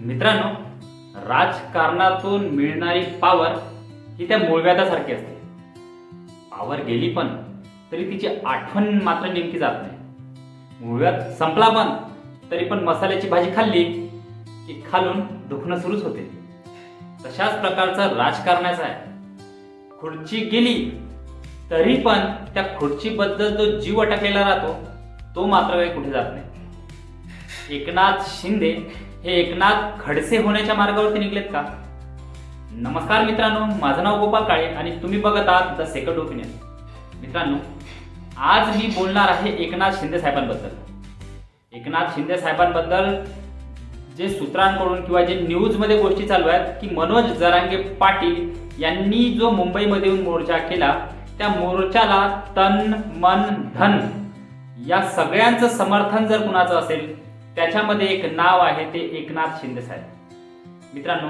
मित्रांनो राजकारणातून मिळणारी पावर ही त्या मूळव्याधासारखी असते. पावर गेली पण तरी तिची आठवण मात्र नेमकी जात नाही. मूळव्यात संपला पण तरी पण मसाल्याची भाजी खाल्ली की खालून दुखणं सुरूच होते. तशाच प्रकारचं राजकारणाचं आहे. खुर्ची गेली तरी पण त्या खुर्चीबद्दल जो जीव अटकलेला राहतो तो मात्र काही कुठे जात नाही. एकनाथ शिंदे हे एकनाथ खडसे होण्याच्या मार्गावरती निघलेत का? नमस्कार मित्रांनो माझं नाव गोपाल काळे आणि तुम्ही बघत आहात द सेकंड ओपिनियन. मित्रांनो आज मी बोलणार आहे एकनाथ शिंदे साहेबांबद्दल. एकनाथ शिंदे साहेबांबद्दल जे सूत्रांकडून किंवा जे न्यूजमध्ये गोष्टी चालू आहेत की मनोज जरांगे पाटील यांनी जो मुंबईमध्ये येऊन मोर्चा केला त्या मोर्चाला तन मन धन या सगळ्यांचं समर्थन जर कुणाचं असेल त्याच्यामध्ये एक नाव आहे ते एकनाथ शिंदे साहेब. मित्रांनो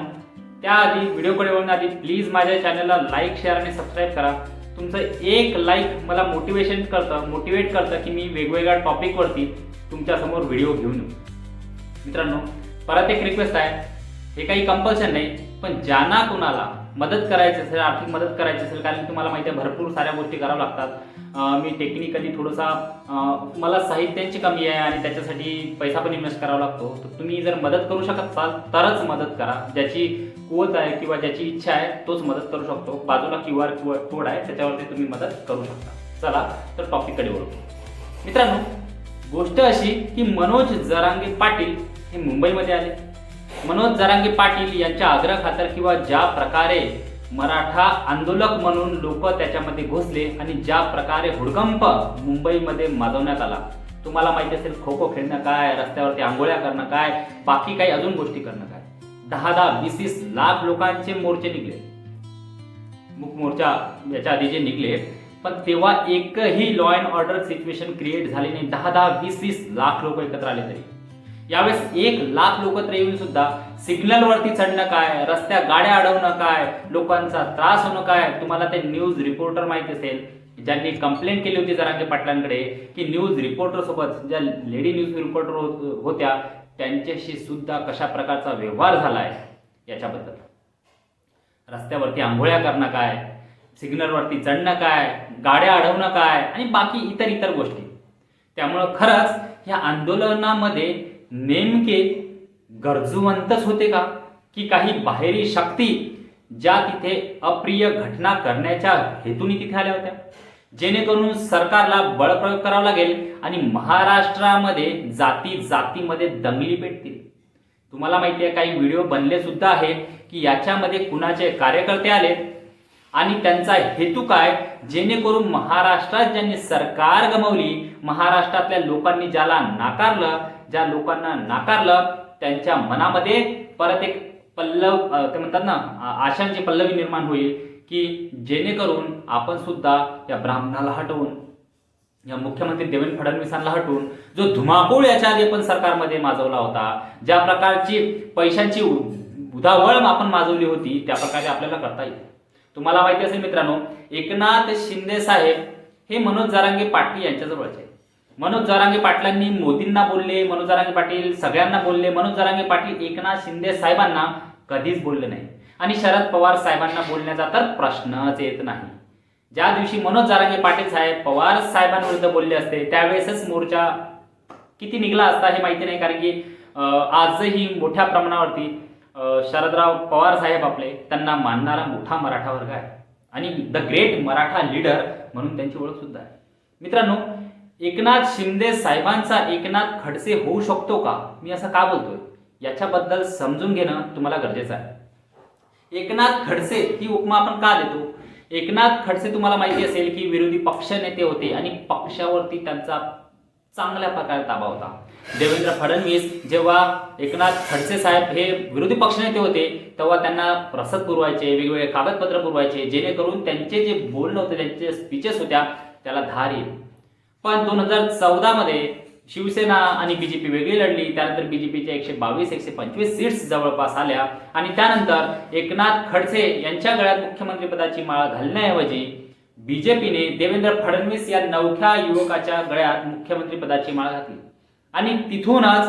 त्याआधी व्हिडिओकडे वळण्याआधी प्लीज माझ्या चॅनलला लाईक शेअर आणि सबस्क्राईब करा. तुमचं एक लाईक मला मोटिवेशन करतं मोटिवेट करतं की मी वेगवेगळ्या टॉपिकवरती तुमच्यासमोर व्हिडिओ घेऊन येऊ. मित्रांनो परत एक रिक्वेस्ट आहे. हे काही कंपल्शन नाही पण ज्यांना कुणाला मदत करायची असेल आर्थिक मदत करायची असेल कारण तुम्हाला माहिती आहे भरपूर साऱ्या गोष्टी कराव्या लागतात. मी टेक्निकली थोडासा मला साहित्यांची कमी आहे आणि त्याच्यासाठी पैसा पण इन्व्हेस्ट करावा लागतो. तर तुम्ही जर मदत करू शकत असाल तरच मदत करा. ज्याची कुवत आहे किंवा ज्याची इच्छा आहे तोच मदत करू शकतो. बाजूला क्यू आर कोड आहे त्याच्यावरती तुम्ही मदत करू शकता. चला तर टॉपिककडे वळू. मित्रांनो गोष्ट अशी की मनोज जरांगे पाटील हे मुंबईमध्ये आले. मनोज जरांगे पाटील यांच्या आग्रह खातर किंवा ज्या प्रकारे मराठा आंदोलक म्हणून लोक त्याच्यामध्ये घुसले आणि ज्या प्रकारे हुडकंप मुंबईमध्ये माजवण्यात आला. तुम्हाला माहिती असेल खो खो खेळणं काय रस्त्यावरती आंघोळ्या करणं काय बाकी काही अजून गोष्टी करणं काय. दहा दहा वीस वीस लाख लोकांचे मोर्चे निघले. मुख मोर्चा याच्या आधी जे निघले पण तेव्हा एकही law and order situation create झाली नाही. दहा दहा वीस वीस लाख लोक एकत्र आले तरी. यावेळेस एक लाख लोक तर येऊन सुद्धा सिग्नल वरती चढणं काय रस्त्या गाड्या अडवणं काय लोकांचा त्रास होणं काय तुम्हाला ते न्यूज रिपोर्टर माहिती असेल. ज्यांनी कंप्लेंट केली होती जरांगे पाटलांकडे की न्यूज रिपोर्टर सोबत ज्या लेडी न्यूज रिपोर्टर होत्या त्यांच्याशी सुद्धा कशा प्रकारचा व्यवहार झालाय याच्याबद्दल. रस्त्यावरती आंघोळ्या करणं काय सिग्नलवरती चढणं काय गाड्या अडवणं काय आणि बाकी इतर इतर गोष्टी. त्यामुळं खरंच ह्या आंदोलनामध्ये नेमके गरजूवंतच होते का? की काही बाहेरी शक्ती ज्या तिथे अप्रिय घटना करण्याच्या हेतूने तिथे आल्या होत्या? जेणेकरून सरकारला बळप्रयोग करावा लागेल आणि महाराष्ट्रामध्ये जाती जातीमध्ये दंगली पेटतील. तुम्हाला माहिती आहे काही व्हिडिओ बनले सुद्धा आहे की याच्यामध्ये कुणाचे कार्यकर्ते आले आणि त्यांचा हेतू काय? जेणेकरून महाराष्ट्रात ज्यांनी सरकार गमवली महाराष्ट्रातल्या लोकांनी ज्याला नाकारलं ज्या लोकांना नाकारलं त्यांच्या मनामध्ये परत एक पल्लव ते म्हणतात ना आशांची पल्लवी निर्माण होईल की जेणेकरून आपण सुद्धा या ब्राह्मणाला हटवून या मुख्यमंत्री देवेंद्र फडणवीसांना हटवून जो धुमाकूळ याच्या आधी आपण सरकारमध्ये माजवला होता ज्या प्रकारची पैशांची उ- उधावळ आपण माजवली होती त्या प्रकारे आपल्याला करता येईल तुम्हाला माहिती असेल मित्रांनो एकनाथ शिंदे साहेब हे मनोज जारांगे पाटील यांच्याजवळचे आहेत. मनोज जरांगे पाटलांनी मोदींना बोलले मनोज जरांगे पाटील सगळ्यांना बोलले मनोज जरांगे पाटील एकनाथ शिंदे साहेबांना कधीच बोलले नाही. आणि शरद पवार साहेबांना बोलण्याचा तर प्रश्नच येत नाही. ज्या दिवशी मनोज जरांगे पाटील साहेब पवार साहेबांविरुद्ध बोलले असते त्यावेळेसच मोर्चा किती निघला असता हे माहिती नाही कारण की आजही मोठ्या प्रमाणावरती शरदराव पवार साहेब आपले त्यांना मानणारा मोठा मराठा वर्ग आहे. आणि द ग्रेट मराठा लीडर म्हणून त्यांची ओळख सुद्धा आहे. मित्रांनो एकनाथ शिंदे साहेबांचा एकनाथ खडसे होऊ शकतो का? मी असं का बोलतोय? याच्याबद्दल समजून घेणं तुम्हाला गरजेचं आहे. एकनाथ खडसे ही उपमा आपण का देतो? एकनाथ खडसे तुम्हाला माहिती असेल की विरोधी पक्ष नेते होते आणि पक्षावरती त्यांचा चांगल्या प्रकारे ताबा होता. देवेंद्र फडणवीस जेव्हा एकनाथ खडसे साहेब हे विरोधी पक्षनेते होते तेव्हा त्यांना रसद पुरवायचे वेगवेगळे कागदपत्र पुरवायचे जेणेकरून त्यांचे जे बोलणं होते त्यांचे स्पीचेस होत्या त्याला धार येईल. पण दोन हजार चौदामध्ये शिवसेना आणि बीजेपी वेगळी लढली. त्यानंतर बीजेपीच्या एकशे बावीस एकशे पंचवीस सीट्स जवळपास आल्या. आणि त्यानंतर एकनाथ खडसे यांच्या गळ्यात मुख्यमंत्रीपदाची माळ घालण्याऐवजी बीजेपीने देवेंद्र फडणवीस या नवख्या युवकाच्या गळ्यात मुख्यमंत्रीपदाची माळ घातली. आणि तिथूनच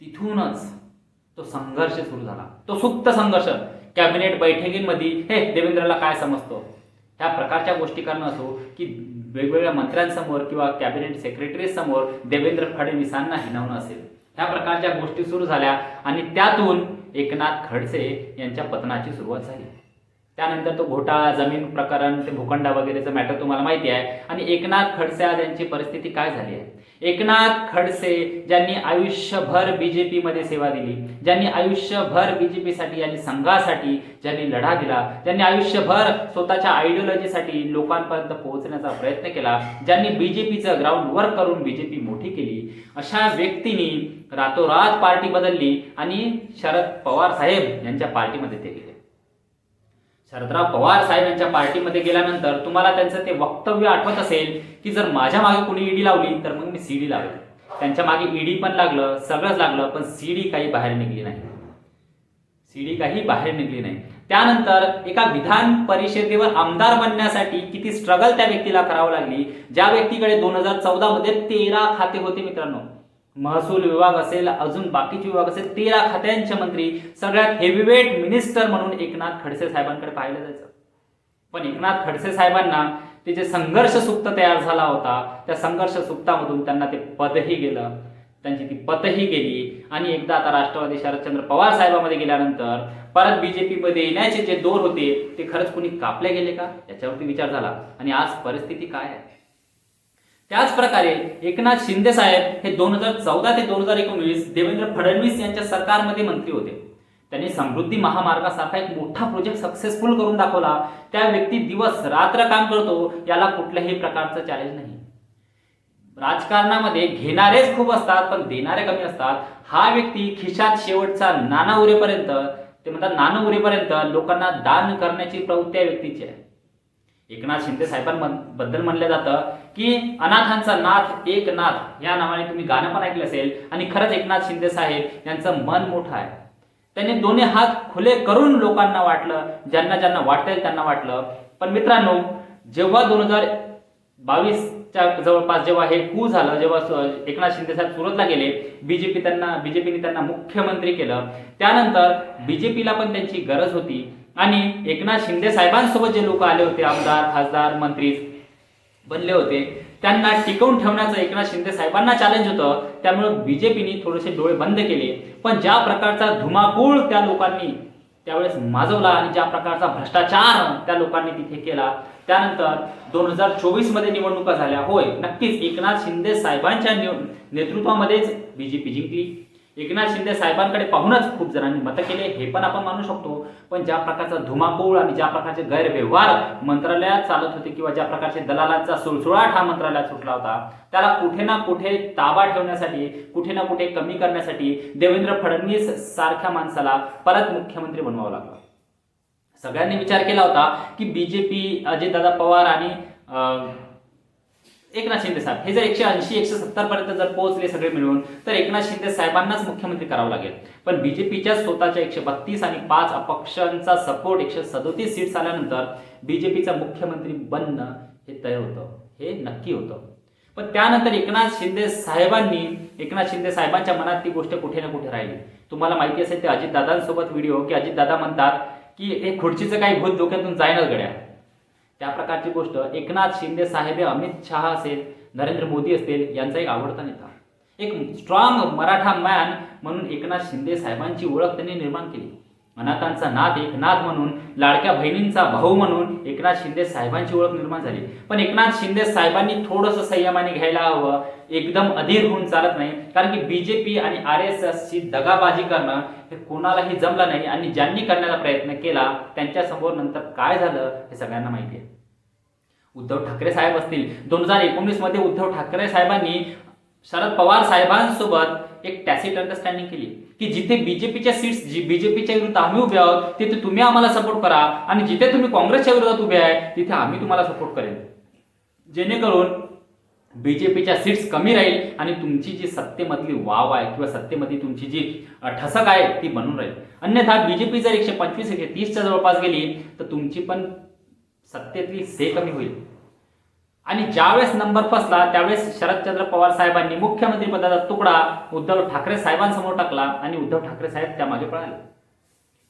तिथूनच तो संघर्ष सुरू झाला. तो सुप्त संघर्ष. कॅबिनेट बैठकीमध्ये हे देवेंद्रला काय समजतो? ह्या प्रकारच्या गोष्टी करणं असो की वेगवेगळ्या मंत्र्यांसमोर किंवा कॅबिनेट सेक्रेटरीसमोर देवेंद्र फडणवीसांना हिनवणं असेल. ह्या प्रकारच्या गोष्टी सुरू झाल्या आणि त्यातून एकनाथ खडसे यांच्या पतनाची सुरुवात झाली. त्यानंतर तो घोटाळा जमीन प्रकरण ते भूखंडा वगैरेचं मॅटर तुम्हाला माहिती आहे. आणि एकनाथ खडसे आज यांची परिस्थिती काय झाली आहे? एकनाथ खडसे ज्यांनी आयुष्यभर बीजेपी मध्ये सेवा दिली ज्यांनी आयुष्यभर बीजेपीसाठी यांनी संघासाठी ज्यांनी लढा दिला ज्यांनी आयुष्यभर स्वतःच्या आयडिओलॉजीसाठी लोकांपर्यंत पोहोचण्याचा प्रयत्न केला ज्यांनी बीजेपीचं ग्राउंड वर्क करून बीजेपी मोठी केली अशा व्यक्तींनी रातोरात पार्टी बदलली आणि शरद पवार साहेब यांच्या पार्टीमध्ये ते गेले. शरदराव पवार साहेब यांच्या पार्टीमध्ये गेल्यानंतर तुम्हाला त्यांचं ते वक्तव्य आठवत असेल की जर माझ्या मागे कोणी ईडी लावली तर मग मी सीडी लावेल. त्यांच्या मागे ईडी पण लागलं सगळंच लागलं पण सीडी काही बाहेर निघली नाही. सीडी काही बाहेर निघली नाही. त्यानंतर एका विधान परिषदेवर आमदार बनण्यासाठी किती स्ट्रगल त्या व्यक्तीला करावं लागली. ज्या व्यक्तीकडे दोन हजार चौदामध्ये तेरा खाते होते मित्रांनो महसूल विभाग असेल अजून बाकीचे विभाग असेल तेरा खात्यांचे मंत्री सगळ्यात हेवीवेट मिनिस्टर म्हणून एकनाथ खडसे साहेबांकडे पाहिलं जायचं. पण एकनाथ खडसे साहेबांना ते जे संघर्ष सुप्त तयार झाला होता त्या संघर्ष सुप्तामधून त्यांना ते पदही गेलं. त्यांची ती पतही गेली. आणि एकदा आता राष्ट्रवादी शरदचंद्र पवार साहेबांमध्ये गेल्यानंतर परत बीजेपीमध्ये येण्याचे जे दोर होते ते खरंच कुणी कापले गेले का? याच्यावरती विचार झाला. आणि आज परिस्थिती काय आहे? त्याच प्रकारे एकनाथ शिंदे साहेब हे दोन हजार चौदा ते दोन हजार एकोणवीस देवेंद्र फडणवीस यांच्या सरकारमध्ये मंत्री होते. त्यांनी समृद्धी महामार्गासारखा एक मोठा प्रोजेक्ट सक्सेसफुल करून दाखवला. त्या व्यक्ती दिवस रात्र काम करतो याला कुठल्याही प्रकारचं चॅलेंज नाही. राजकारणामध्ये घेणारेच खूप असतात पण देणारे कमी असतात. हा व्यक्ती खिशात शेवटचा नाना उरेपर्यंत ते म्हणतात नाना उरेपर्यंत लोकांना दान करण्याची प्रवृत्ती या व्यक्तीची आहे. एकनाथ शिंदे साहेबांबद्दल म्हणलं जातं की अनाथांचा नाथ एक नाथ या नावाने तुम्ही गाणं पण ऐकलं असेल आणि खरंच एकनाथ शिंदे साहेब यांचं मन मोठं आहे. त्यांनी दोन्ही हात खुले करून लोकांना वाटलं ज्यांना ज्यांना वाटतंय त्यांना वाटलं. पण मित्रांनो जेव्हा दोन हजार बावीसच्या जवळपास जेव्हा हे कू झालं जेव्हा एकनाथ शिंदे साहेब सुरतला गेले बीजेपी त्यांना बीजेपीने त्यांना मुख्यमंत्री केलं. त्यानंतर बीजेपीला पण त्यांची गरज होती. आणि एकनाथ शिंदे साहेबांसोबत जे लोक आले होते आमदार खासदार मंत्री बनले होते त्यांना टिकवून ठेवण्याचं एकनाथ शिंदे साहेबांना चॅलेंज होतं. त्यामुळे बीजेपीने थोडेसे डोळे बंद केले. पण ज्या प्रकारचा धुमाकूळ त्या लोकांनी त्यावेळेस माजवला आणि ज्या प्रकारचा भ्रष्टाचार त्या लोकांनी तिथे केला त्यानंतर दोन हजार चोवीसमध्ये निवडणुका झाल्या. होय नक्कीच एकनाथ शिंदे साहेबांच्या नेतृत्वामध्येच बीजेपी जिंकली. एकनाथ शिंदे साहेबांकडे पाहूनच खूप जणांनी मतं केले हे पण आपण मानू शकतो. पण ज्या प्रकारचा धुमाकूळ आणि ज्या प्रकारचे गैरव्यवहार मंत्रालयात चालत होते किंवा ज्या प्रकारचे दलालांचा सुळसुळाट हा मंत्रालयात सुटला होता त्याला कुठे ना कुठे ताबा ठेवण्यासाठी कुठे ना कुठे कमी करण्यासाठी देवेंद्र फडणवीस सारख्या माणसाला परत मुख्यमंत्री बनवावं लागलं. सगळ्यांनी विचार केला होता की बीजेपी अजितदादा पवार आणि एकनाथ शिंदे साहेब. हे जर एकशे ऐंशी एकशे सत्तर पर्यंत जर पोहोचले सगळे मिळून तर एकनाथ शिंदे साहेबांनाच मुख्यमंत्री करावं लागेल. पण बीजेपीच्या स्वतःच्या एकशे बत्तीस आणि पाच अपक्षांचा सपोर्ट एकशे सदोतीस सीट्स आल्यानंतर बीजेपीचा मुख्यमंत्री बनणं हे तय होतं. हे नक्की होतं. पण त्यानंतर एकनाथ शिंदे साहेबांनी एकनाथ शिंदे साहेबांच्या मनात ती गोष्ट कुठे ना कुठे राहिली. तुम्हाला माहिती असेल ते अजितदादांसोबत व्हिडिओ की अजितदादा म्हणतात की हे खुर्चीचं काही भूत डोक्यातून जाईनच गड्या. त्या प्रकारची गोष्ट एकनाथ शिंदे साहेब हे अमित शहा असेल नरेंद्र मोदी असतील यांचा एक आवडता नेता. एक स्ट्रॉंग मराठा मॅन म्हणून एकनाथ शिंदे साहेबांची ओळख त्यांनी निर्माण केली. अनाथांचा नाथ एकनाथ म्हणून लाडक्या बहिणींचा भाऊ म्हणून एकनाथ शिंदे साहेबांची ओळख निर्माण झाली. पण एकनाथ शिंदे साहेबांनी थोडंसं संयमाने घ्यायला हवं एकदम अधीर होऊन चालत नाही. कारण की बीजेपी आणि आर एस एसची दगाबाजी करणं हे कोणालाही जमलं नाही आणि ज्यांनी करण्याचा प्रयत्न केला त्यांच्यासमोर नंतर काय झालं हे सगळ्यांना माहिती आहे. उद्धव ठाकरे साहेब असतील. दोन हजार एकोणीसमध्ये उद्धव ठाकरे साहेबांनी शरद पवार साहेबांसोबत एक टॅसिट अंडरस्टँडिंग केली. की जिथे बीजेपीच्या सीट्स जी बीजेपीच्या विरुद्ध आम्ही उभे आहोत तिथे तुम्ही आम्हाला सपोर्ट करा. आणि जिथे तुम्ही काँग्रेसच्या विरोधात उभे आहे तिथे आम्ही तुम्हाला सपोर्ट करेन. जेणेकरून बीजेपीच्या सीट्स कमी राहील आणि तुमची जी सत्तेमधली वाव आहे किंवा सत्तेमधली तुमची जी ठसक आहे ती बनून राहील. अन्यथा बीजेपी जर एकशे पंचवीस एकशे तीसच्या जवळपास गेली तर तुमची पण सत्तेतली से कमी होईल. आणि ज्यावेळेस नंबर फसला त्यावेळेस शरदचंद्र पवार साहेबांनी मुख्यमंत्री पदाचा तुकडा उद्धव ठाकरे साहेबांसमोर टाकला आणि उद्धव ठाकरे साहेब त्यामागे पळाले.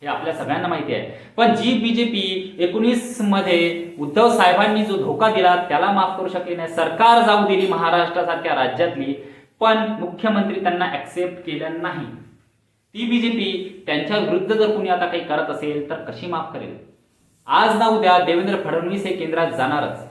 हे आपल्या सगळ्यांना माहिती आहे. पण जी बीजेपी एकोणीसमध्ये उद्धव साहेबांनी जो धोका दिला त्याला माफ करू शकली नाही. सरकार जाऊ दिली महाराष्ट्रासारख्या राज्यातली पण मुख्यमंत्री त्यांना ऍक्सेप्ट केलं नाही. ती बीजेपी त्यांच्या विरुद्ध जर कुणी आता काही करत असेल तर कशी माफ करेल? आज ना उद्या देवेंद्र फडणवीस हे केंद्रात जाणारच.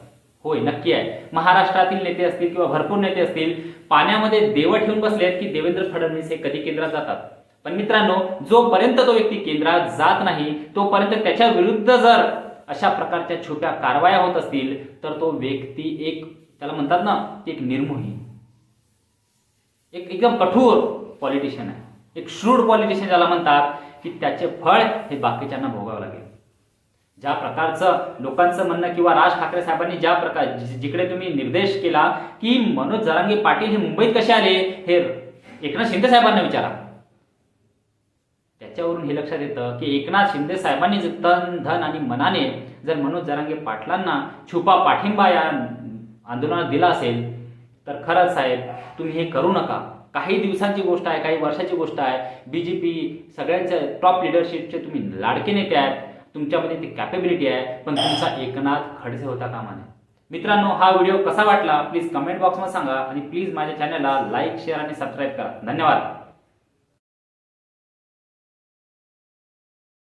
होय नक्की आहे. महाराष्ट्रातील नेते असतील किंवा भरपूर नेते असतील पाण्यामध्ये देव ठेवून बसलेत की देवेंद्र फडणवीस हे कधी केंद्रात जातात? पण मित्रांनो जोपर्यंत तो व्यक्ती केंद्रात जात नाही तोपर्यंत त्याच्या विरुद्ध जर अशा प्रकारच्या छोट्या कारवाया होत असतील तर तो व्यक्ती एक त्याला म्हणतात ना एक निर्मोही. एक एकदम कठोर पॉलिटिशियन आहे. एक श्रूड पॉलिटिशियन ज्याला म्हणतात की त्याचे फळ हे बाकीच्यांना भोगावं लागेल. ज्या प्रकारचं लोकांचं म्हणणं किंवा राज ठाकरे साहेबांनी ज्या प्रकार जिकडे तुम्ही निर्देश केला की मनोज जरांगे पाटील हे मुंबईत कसे आले हे एकनाथ शिंदे साहेबांना विचारा. त्याच्यावरून हे लक्षात येतं की एकनाथ शिंदे साहेबांनी तन धन आणि मनाने जर मनोज जरांगे पाटलांना छुपा पाठिंबा या आंदोलनात दिला असेल तर खरंच साहेब तुम्ही हे करू नका. काही दिवसांची गोष्ट आहे काही वर्षाची गोष्ट आहे. बी जे पी सगळ्यांच्या टॉप लिडरशिपचे तुम्ही लाडके नेते आहेत. तुमच्यामध्ये ती कॅपेबिलिटी आहे पण तुमचा एकनाथ खडसे होता कामा नये मित्रांनो हा व्हिडिओ कसा वाटला? प्लीज कमेंट बॉक्समध्ये सांगा आणि प्लीज माझ्या चॅनलला लाईक शेअर आणि सबस्क्राईब करा. धन्यवाद.